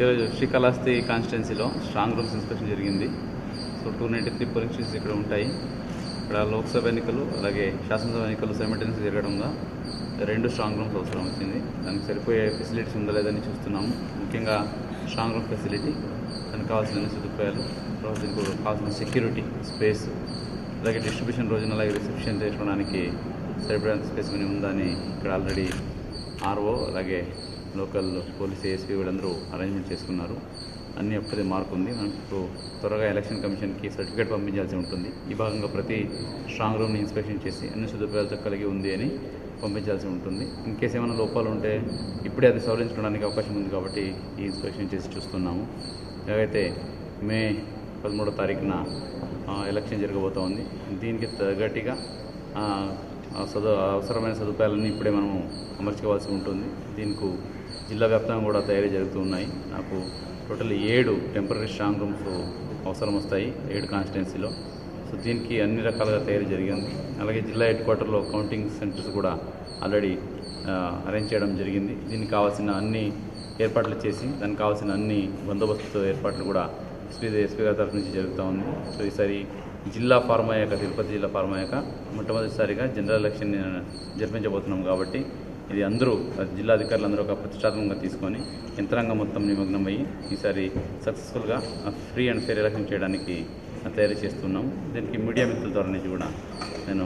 ఈరోజు శ్రీకాళహస్తి కాన్స్టిట్యున్సీలో strong rooms inspection జరిగింది. So two ninety three polling stations ఇక్కడ ఉంటాయి. ఇక్కడ లోక్సభ ఎన్నికలు అలాగే శాసనసభ ఎన్నికలు సెమిటెన్స్ జరగడంగా రెండు స్ట్రాంగ్ రూమ్స్ అవసరం వచ్చింది. దానికి సరిపోయే ఫెసిలిటీస్ ఉందా లేదని చూస్తున్నాము. ముఖ్యంగా స్ట్రాంగ్ రూమ్ ఫెసిలిటీ దానికి కావాల్సిన సదుపాయాలు తర్వాత దీనికి కావాల్సిన సెక్యూరిటీ స్పేస్ అలాగే డిస్ట్రిబ్యూషన్ రోజున అలాగే రిసెప్షన్ చేసుకోవడానికి సరిపడేంత స్పేస్ అని ఇక్కడ ఆల్రెడీ ఆర్ఓ అలాగే లోకల్ పోలీస్ ఏఎస్పీ వీళ్ళందరూ అరేంజ్మెంట్ చేసుకున్నారు. అన్ని అప్పటిదే మార్క్ ఉంది. మనకు త్వరగా ఎలక్షన్ కమిషన్కి సర్టిఫికేట్ పంపించాల్సి ఉంటుంది. ఈ భాగంగా ప్రతి స్ట్రాంగ్ రూమ్ని ఇన్స్పెక్షన్ చేసి అన్ని సదుపాయాలతో కలిగి ఉంది అని పంపించాల్సి ఉంటుంది. ఇన్ కేసు ఏమైనా లోపాలు ఉంటే ఇప్పుడే అది సవరించుకోవడానికి అవకాశం ఉంది కాబట్టి ఈ ఇన్స్పెక్షన్ చేసి చూస్తున్నాము. ఎలాగైతే మే పదమూడో తారీఖున ఎలక్షన్ జరగబోతోంది. దీనికి తగ్గట్టుగా సదు అవసరమైన సదుపాయాలన్నీ ఇప్పుడే మనము అమర్చుకోవాల్సి ఉంటుంది. దీనికి జిల్లా వ్యాప్తంగా కూడా తయారీ జరుగుతూ ఉన్నాయి. నాకు టోటల్ ఏడు టెంపరీ స్ట్రాంగ్ రూమ్స్ అవసరం వస్తాయి ఏడు కాన్స్టిట్యున్సీలో. సో దీనికి అన్ని రకాలుగా తయారీ జరిగింది. అలాగే జిల్లా హెడ్ క్వార్టర్లో కౌంటింగ్ సెంటర్స్ కూడా ఆల్రెడీ అరేంజ్ చేయడం జరిగింది. దీనికి కావాల్సిన అన్ని ఏర్పాట్లు చేసి దానికి కావాల్సిన అన్ని బందోబస్తు ఏర్పాట్లు కూడా ఎస్పీ ఎస్పీ గారి తరఫు నుంచి జరుగుతూ ఉంది. సో ఈసారి జిల్లా ఫార్మ్ అయ్యాక తిరుపతి జిల్లా ఫార్మ్ అయ్యాక మొట్టమొదటిసారిగా జనరల్ ఎలక్షన్ జరిపించబోతున్నాం కాబట్టి ఇది అందరూ జిల్లా అధికారులు అందరూ ఒక ప్రతిష్టాత్మకంగా తీసుకొని యంత్రాంగం మొత్తం నిమగ్నమయ్యి ఈసారి సక్సెస్ఫుల్గా ఫ్రీ అండ్ ఫెయిర్ ఎలక్షన్ చేయడానికి తయారు చేస్తున్నాం. దీనికి మీడియా మిత్రుల ద్వారా నుంచి కూడా నేను